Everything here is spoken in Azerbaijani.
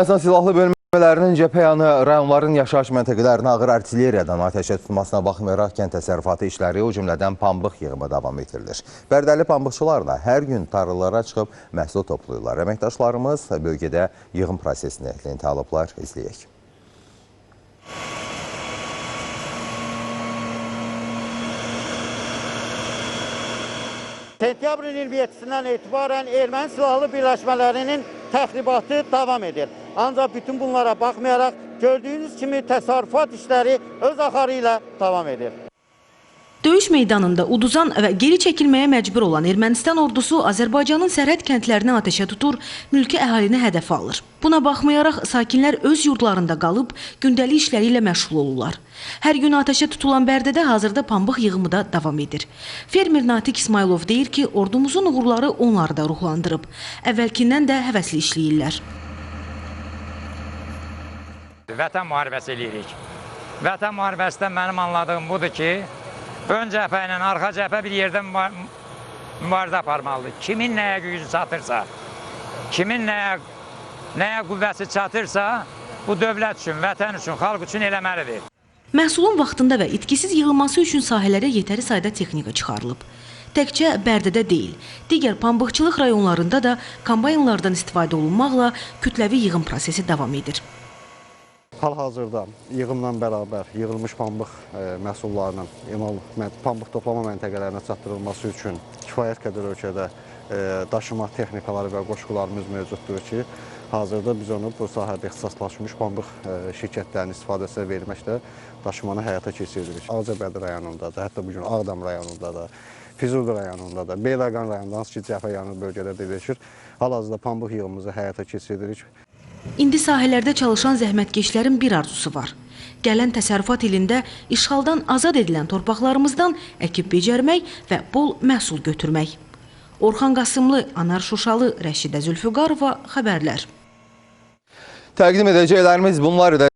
Ermənistan silahlı bölmələrinin cəbhəyanı rayonların yaşayış məntəqələrini ağır artilleriyadan atəşə tutmasına baxmayaraq kənd təsərrüfatı işləri, o cümlədən pambıq yığımı davam etdirilir. Bərdəli pambıqçılar da hər gün tarlalara çıxıb məhsul toplayırlar. Əməkdaşlarımız bölgədə yığım prosesini lentə alıblar, izləyək. Sentyabrın 27-sindən etibarən erməni silahlı birləşmələrinin təxribatı davam edir. Ancaq bütün bunlara baxmayaraq gördüyünüz kimi təsərrüfat işləri öz axarı ilə davam edir. Döyüş meydanında uduzan və geri çəkilməyə məcbur olan Ermənistan ordusu Azərbaycanın sərhəd kəndlərini atəşə tutur, mülki əhalini hədəfə alır. Buna baxmayaraq sakinlər öz yurdlarında qalıb gündəlik işləri ilə məşğul olurlar. Hər gün atəşə tutulan Bərdədə hazırda pambıq yığımı da davam edir. Fermer Natiq İsmailov deyir ki, ordumuzun uğurları onları da ruhlandırıb. Əvvəlkindən də həvəsli işləyirlər. Vətən müharibəsi eləyirik. Vətən müharibəsində mənim anladığım budur ki, ön cəbhə ilə arxa cəbhə bir yerdə müba- mübarizə aparmalıdır. Kimin nəyə gücü çatırsa, kimin nəyə, nəyə qüvvəsi çatırsa, bu dövlət üçün, vətən üçün, xalq üçün eləməlidir. Məhsulun vaxtında və itkisiz yığılması üçün sahələrə yetəri sayda texnika çıxarılıb. Təkcə Bərdədə deyil, digər pambıqçılıq rayonlarında da kombaynlardan istifadə olunmaqla kütləvi yığım prosesi davam edir. Hal-hazırda yığımla bərabər yığılmış pambıq e, məhsullarının emal pambıq toplama məntəqələrinə çatdırılması üçün kifayət qədər ölkədə e, daşıma texnikaları və qoşqularımız mövcuddur ki, hazırda biz onu bu sahədə ixtisaslaşmış pambıq e, şirkətlərinin istifadəsinə verməklə daşımanı həyata keçiririk. Ağcabədi rayonunda da, hətta bu gün Ağdam rayonunda da, Füzuli rayonunda da, Beyləqan rayonunda hansı ki, cəbhə yanı bölgələrdə birləşir. Hal-hazırda pambıq yığımımızı həyata keçiririk. İndi sahələrdə çalışan zəhmətkeşlərin bir arzusu var. Gələn təsərrüfat ilində işğaldan azad edilən torpaqlarımızdan əkib becərmək və bol məhsul götürmək. Orxan Qasımlı, Anar Şuşalı, Rəşidə Zülfüqarova xəbərlər. Təqdim edəcəklərimiz bunlar idi.